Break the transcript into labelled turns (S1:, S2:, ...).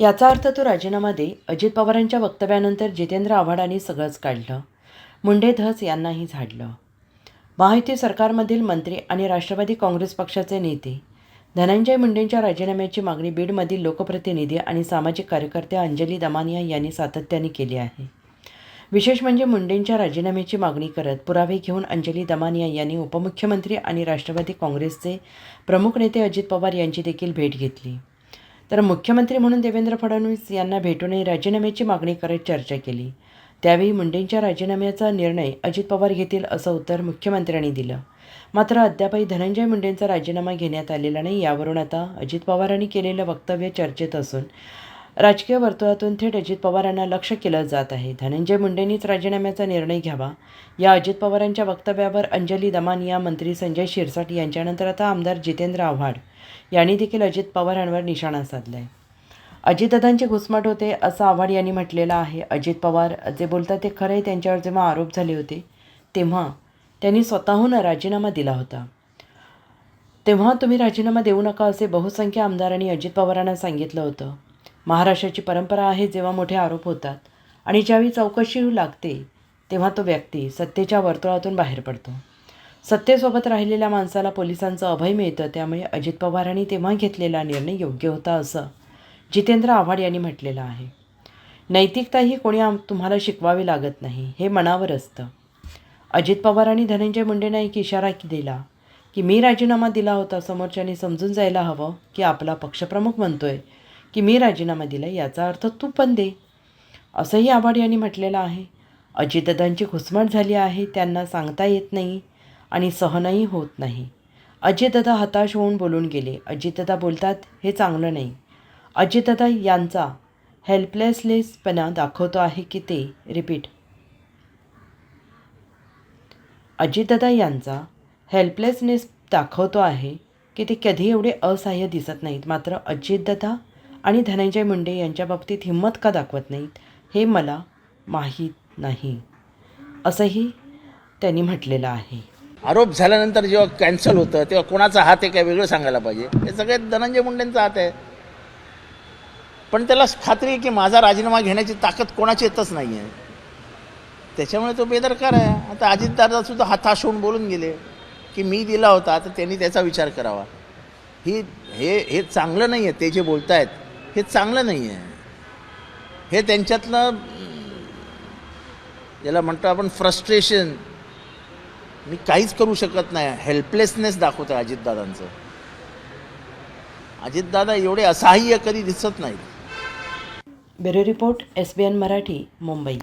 S1: याचा अर्थ तो राजीनामा दे. अजित पवारांच्या वक्तव्यानंतर जितेंद्र आव्हाडांनी सगळंच काढलं. मुंडे धस यांनाही झाडलं. महायुती सरकारमधील मंत्री आणि राष्ट्रवादी काँग्रेस पक्षाचे नेते. धनंजय मुंडेंच्या राजीनाम्याची मागणी बीडमधील लोकप्रतिनिधी आणि सामाजिक कार्यकर्त्या अंजली दमानिया यांनी सातत्याने केली आहे. विशेष म्हणजे मुंडेंच्या राजीनाम्याची मागणी करत पुरावे घेऊन अंजली दमानिया यांनी उपमुख्यमंत्री आणि राष्ट्रवादी काँग्रेसचे प्रमुख नेते अजित पवार यांची देखील भेट घेतली. तर मुख्यमंत्री म्हणून देवेंद्र फडणवीस यांना भेटूनही राजीनाम्याची मागणी करत चर्चा केली. त्यावेळी मुंडेंच्या राजीनाम्याचा निर्णय अजित पवार घेतील असं उत्तर मुख्यमंत्र्यांनी दिलं. मात्र अद्यापही धनंजय मुंडेंचा राजीनामा घेण्यात आलेला नाही यावरून आता अजित पवारांनी केलेलं वक्तव्य चर्चेत असून राजकीय वर्तुळातून थेट अजित पवारांना लक्ष केलं जात आहे. धनंजय मुंडेंनीच राजीनाम्याचा निर्णय घ्यावा. या अजित पवारांच्या वक्तव्यावर अंजली दमानिया मंत्री संजय शिरसाट यांच्यानंतर आता आमदार जितेंद्र आव्हाड यांनी देखील अजित पवारांवर निशाणा साधला आहे अजितदादांचे घुसमट होते असं आव्हाड यांनी म्हटलेलं आहे. अजित पवार जे बोलतात ते खरंही त्यांच्यावर जेव्हा आरोप झाले होते तेव्हा त्यांनी स्वतःहून राजीनामा दिला होता. तेव्हा तुम्ही राजीनामा देऊ नका असे बहुसंख्य आमदारांनी अजित पवारांना सांगितलं होतं. महाराष्ट्राची परंपरा आहे जेव्हा मोठे आरोप होतात आणि ज्यावेळी चौकशी लागते तेव्हा तो व्यक्ती सत्तेच्या वर्तुळातून बाहेर पडतो. सत्तेसोबत राहिलेल्या माणसाला पोलिसांचं अभय मिळतं त्यामुळे अजित पवारांनी तेव्हा घेतलेला निर्णय योग्य होता असं जितेंद्र आव्हाड यांनी म्हटलेलं आहे. नैतिकता ही कोणी आम तुम्हाला शिकवावी लागत नाही हे मनावर असतं. अजित पवार आणि धनंजय मुंडेंना एक इशारा की दिला की मी राजीनामा दिला होता समोरच्याने समजून जायला हवं की आपला पक्षप्रमुख म्हणतोय की मी राजीनामा दिला याचा अर्थ तू पण दे. असंही आव्हाड यांनी म्हटलेलं आहे. अजितदादांची घुसमट झाली आहे त्यांना सांगता येत नाही आणि सहनही होत नाही. अजितदादा हताश होऊन बोलून गेले. अजितदादा बोलतात हे चांगलं नाही. अजितदादा यांचा हेल्पलेसलेसपणा दाखवतो आहे की ते रिपीट अजितदादा यांचा हेल्पलेसनेस दाखवतो आहे की ते कधी एवढे असहाय्य दिसत नाहीत. मात्र अजितदादा आणि धनंजय मुंडे यांच्या बाबतीत हिंमत का दाखवत नाहीत हे मला माहीत नाही. असंही त्यांनी म्हटलेलं आहे.
S2: आरोप झाल्यानंतर जेव्हा कॅन्सल होतं तेव्हा कोणाचा हात आहे काय वेगळं सांगायला पाहिजे? हे सगळे धनंजय मुंडेंचा हात आहे. पण त्याला खात्री आहे की माझा राजीनामा घेण्याची ताकद कोणाची येतच नाही आहे त्याच्यामुळे तो बेदरकार आहे. आता अजितदादा दादासुद्धा हताश होऊन बोलून गेले की मी दिला होता तर त्यांनी त्याचा विचार करावा. ही हे हे चांगलं नाही आहे ते जे बोलत आहेत हे चांगलं नाही आहे हे त्यांच्यातलं ज्याला म्हणतो आपण फ्रस्ट्रेशन मी काहीच करू शकत नाही. हेल्पलेसनेस दाखवतं अजितदादांचं. अजितदादा एवढे असहाय्य कधी दिसत नाहीत.
S1: Bureau report S B N Marathi Mumbai.